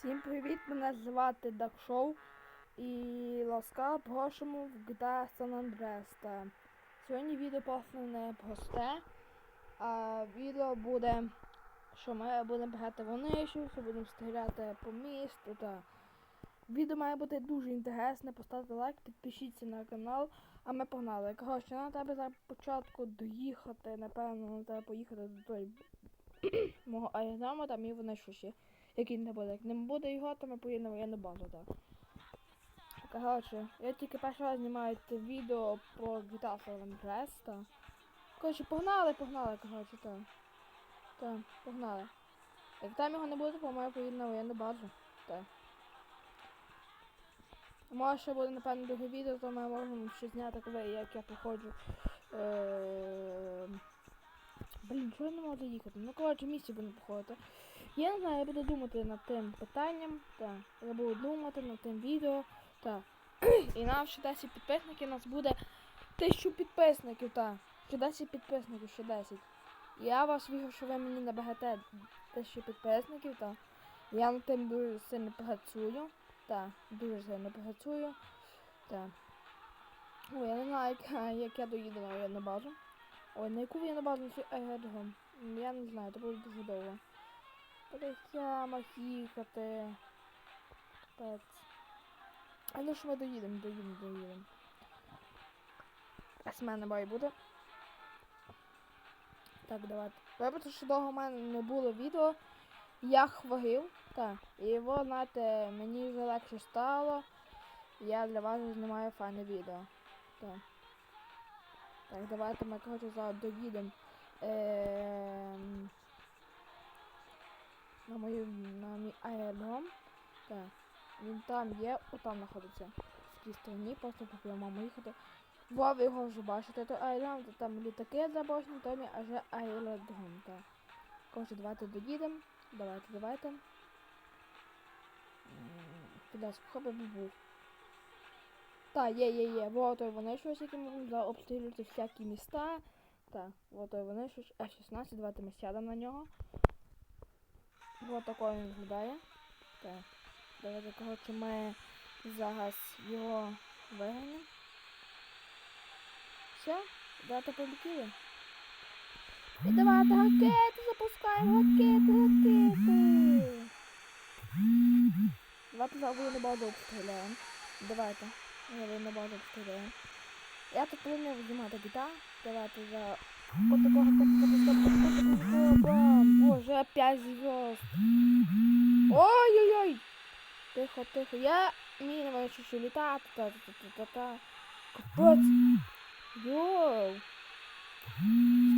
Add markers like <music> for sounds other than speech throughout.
Всім привіт! Мене звати Дакшоу і ласкаво просимо в GTA San Andreas. Сьогодні відео послане просте, а відео буде, що ми будемо грати вонищу, що будемо стріляти по місту. Та відео має бути дуже інтересне. Поставте лайк, підпишіться на канал, а ми погнали. Коротше, нам треба зараз спочатку доїхати, напевно, нам треба поїхати до той <coughs> мого аеродрома, там і вони що ще який не буде. Як не буде його, то ми поїдемо на воєнну базу, так. Коротше, я тільки перший раз знімаю це відео про GTA San Andreas, так. Коротше, погнали, погнали, коротше, так. Так, погнали. Як там його не буде, то ми поїдемо на воєнну базу, так. Може ще буде, напевно, друге відео, то ми можемо ще зняти, коли як я проходжу. Е... Блін, чого я не можу заїхати? Ну, коротше, місці будемо походити. Я не знаю, я буду думати над тим питанням, так. Я буду думати над тим відео, так. <clears throat> І нам ще 10 підписників, у нас буде 1000 підписників, так. Ще 10 підписників, ще 10. Я вас вірю, що ви мені набагате 1000 підписників, так. Я над тим дуже сильно працюю. Так, дуже сильно працюю. Так. Ой, я не знаю, як, <laughs> як я доїду на базу. Ой, на яку базу на цей аеродром? Я не знаю, це буде дуже довго. Прямо їхати. Капець. А ну що ми доїдемо, доїдемо, доїдемо. З мене має бути. Так, давайте. Вибачте, що довго в мене не було відео. Я хворів, так. І його, знаєте, мені вже легше стало. Я для вас знімаю файне відео. Так. Так, давайте ми, коротше, зараз доїдемо. Ем на мою на мій аеродром. Так. Він там є, отам знаходиться. В цій стороні, просто по прямому їхати. Во, ви його вже бачите, то аеродром, то там літаки заброшені, то мій аже аеродром. Так. Коротше, давайте доїдемо. Давайте, давайте. Куди скоби був. Так, є, є, є. Вот вони щось, які можуть за обстрілювати всякі міста. Так, вот вони щось. А16, давайте ми сядемо на нього. Вот такой він виглядає. Так. Давайте, коротше, ми зараз його виганемо. Все, давайте полетіли. І давайте ракети запускаємо, ракети, ракети. Давайте за воєнну базу обстріляємо. Давайте. Я воєнну базу обстріляємо. Я тут повинен знімати гіта. Давайте за вот такого такого бам. Боже, опять звезд. Ой-ой-ой. Тихо, тихо. Я не бачу, що літати. Та та та та та Капець. Йоу.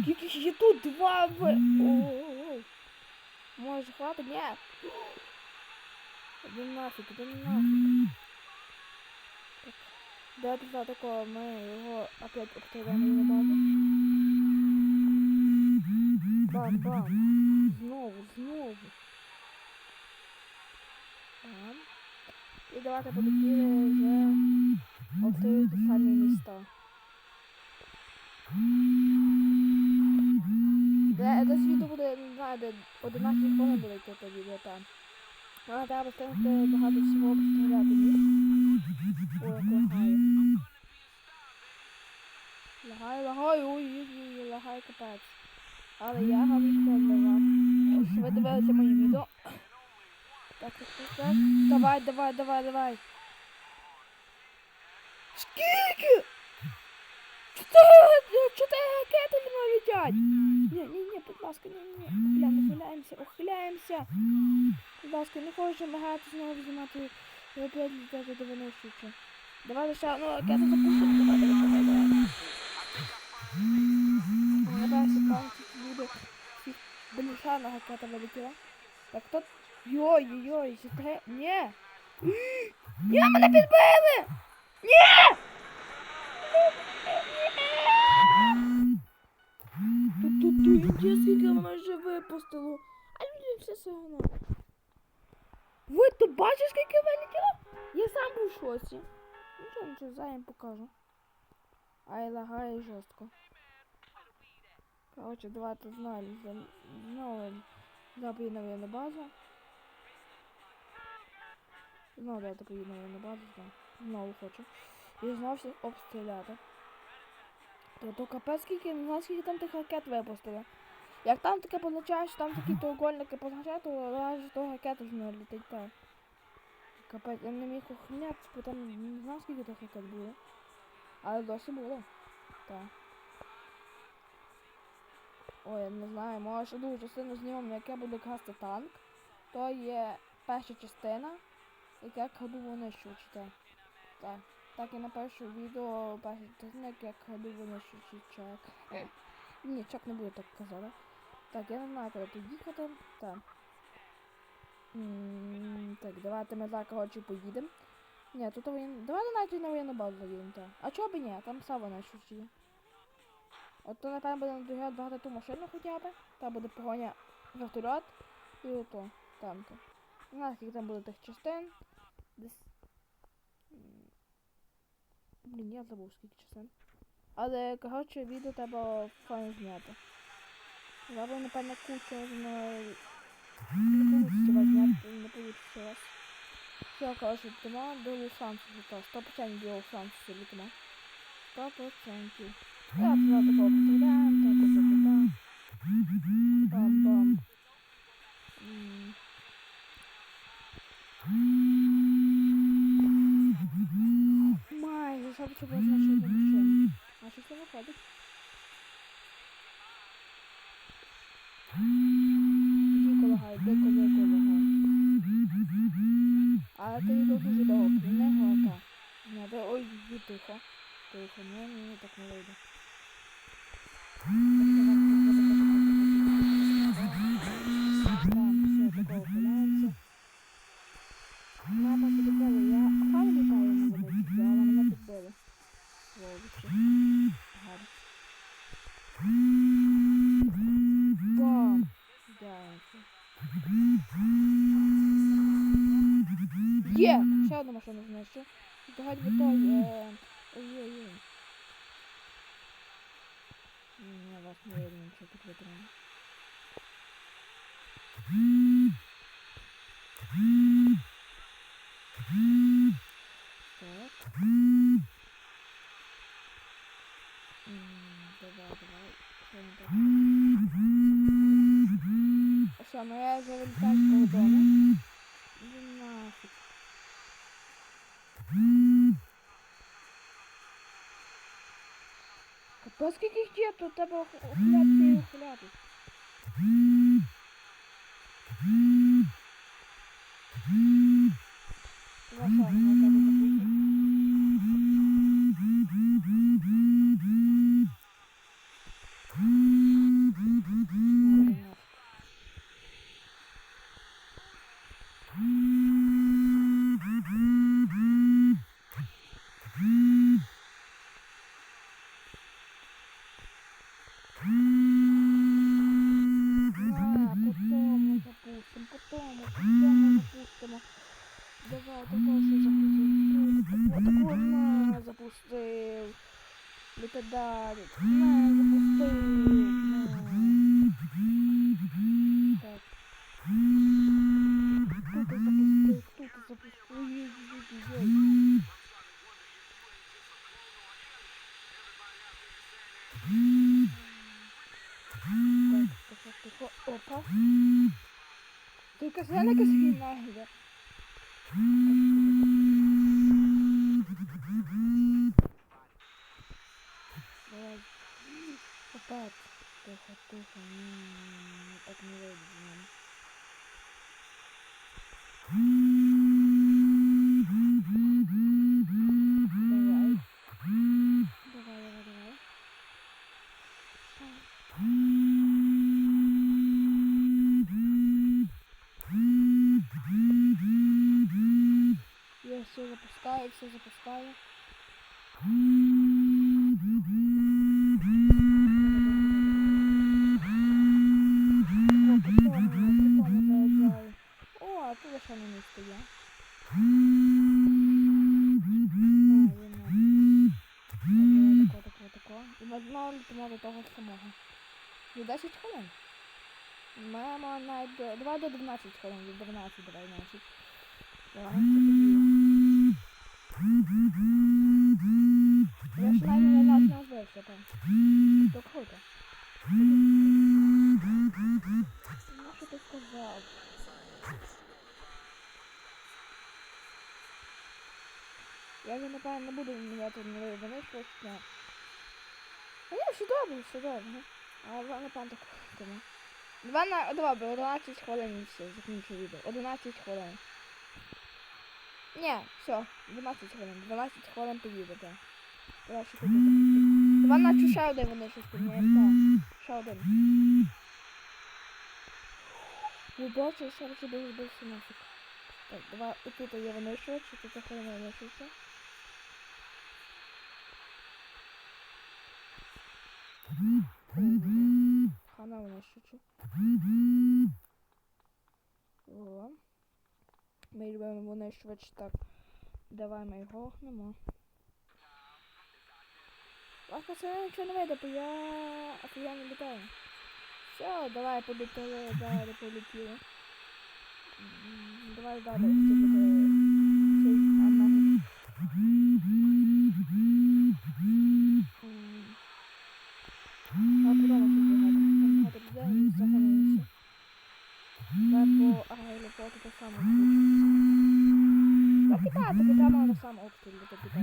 Скільки ж є тут? Два в... Ой-ой-ой. Може хватить? Ні. Іди нафіг, іди нафіг. Так. Давайте такого ми його опять обстріляємо на базу. Бам, бам. Знову, знову. Бам. І давайте полетіли вже обстрілювати самі міста. Де, де світу буде, не знаю, де 11 хвилин буде йти то відео там. Але треба встигнути багато всього обстріляти міст. Ой, як лагає. Лагає, лагає, ой, ой, ой, лагає капець. Але я відповім для вас. Ви дивилися мої відео. Так, так, так. Давай, давай, давай, давай. Скільки? Чотири, чотири ракети не летять. Ні, ні, ні, будь ласка, ні, ні, ні. Ухиляємо, ухиляємося, ухиляємося. Будь ласка, не хочемо грати знову знімати. Ви опять літати до винищувача. Давай ще одну ракету запустимо. Давай, давай, давай. Гадаю, там буде. Блін, ще одна ракета вилетіла. Так, хто? Йой-йой-йой, ще три... Ні! <gasps> Ні, мене підбили! Ні! Тут, тут, тут, скільки мене вже випустило. А люди все одно. Ви то бачиш, скільки вилетіло? Я сам був в шоці. Нічого, нічого, заєм покажу. Ай, лагає жорстко. Короче, давайте знову знову забій на базу. Знову давайте поїдемо на базу, там. Знову хочу. І знову всіх обстріляти. То, то капець скільки, не знаю, скільки там тих ракет випустили. Як там таке позначає, що там <laughs> такі треугольники позначають, то аж то ракета ж не летить так. Капець, я не міг охнятися, бо там не знаю, скільки тих ракет було. Але досі було. Так. Ой, я не знаю, може другу частину знімемо, яке буде красти танк. То є перша частина, яка краду винищувачі, так. Так. Так і на перше відео перша частина, як я краду винищувачі чек. Ні, чек не буде так казати. Так, я не знаю, куди тут їхати. Так. Так, давайте ми зараз, коротше, поїдемо. Ні, тут воєн... Давайте навіть на воєнну базу заїдемо, так. А чого б ні? Там винищувачі є. От то, напевно, буде надоїжджати багато ту машину хоча б. Там буде погоня вертольот і ото танки. Не знаю, скільки там буде тих частин. Десь. Блін, я забув скільки частин. Але, коротше, відео треба файно зняти. Треба, напевно, кучу не... Не зняти, не получиться у вас. Все, коротше, летимо до Лос-Анджелеса. то 100% до Лос-Анджелеса летимо. 100%. Я туди такого потрапляємо, так, так, так. Бам-бам. Майже, що б це було значить одну машину. А що не так не вийде. Ще одну машину знищу. Давай би той, е... Ой-ой-ой. Ні, вас не видно, нічого тут витримано. Так. М, Давай, давай. Що не так? Все, ну я вже вилітаю з того дому. Іди нафіг. Капець скільки їх є, то треба охляти і охляти. Літа далі. На, запустив. На. Так. Тихо. Опа. Тільки зеленка згинає. Давай. Опять. Тихо, тихо. М, Так До 12 хвилин, до 12 давай, значить. 12 тоді Я ж навіть не нас круто. Ну? Я не буду міняти. А ні, все добре, все добре. А ви, напевно, так тому. Два на, добре, 11 хвилин все, закінчу відео. 11 хвилин. Ні, все, 12 хвилин. 12 хвилин поїдете. Два наче ще один винищувач підняємо, так. Ще один. Ви бачите, що я дуже збився нафіг. Так, давай, отут є винищувач, і тут охорона винищувача. Хана винищувача. О. Ми любимо винищувач, так. Давай ми його гнемо. Ласка, це нічого не вийде, бо я офігенно літаю. Все, давай полетіли, далі полетіли. Давай далі воно сам обстріл, так і.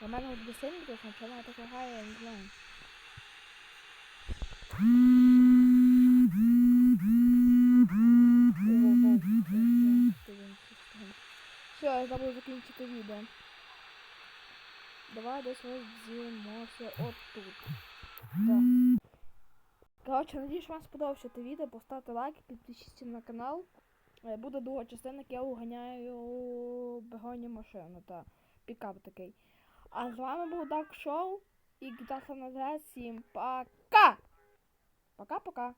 Для мене от звісно, чому вона так лагає, я не знаю. Все, я забув закінчити відео. Давай десь роздімося отут. Так. Коротше, надіюсь, вам сподобався це відео. Поставте лайк, підпишіться на канал. Е, Буде друга частина, як я уганяю бегоні машину та пікап такий. А з вами був Дак Шоу і Гітар Сан Всім пока! Пока-пока!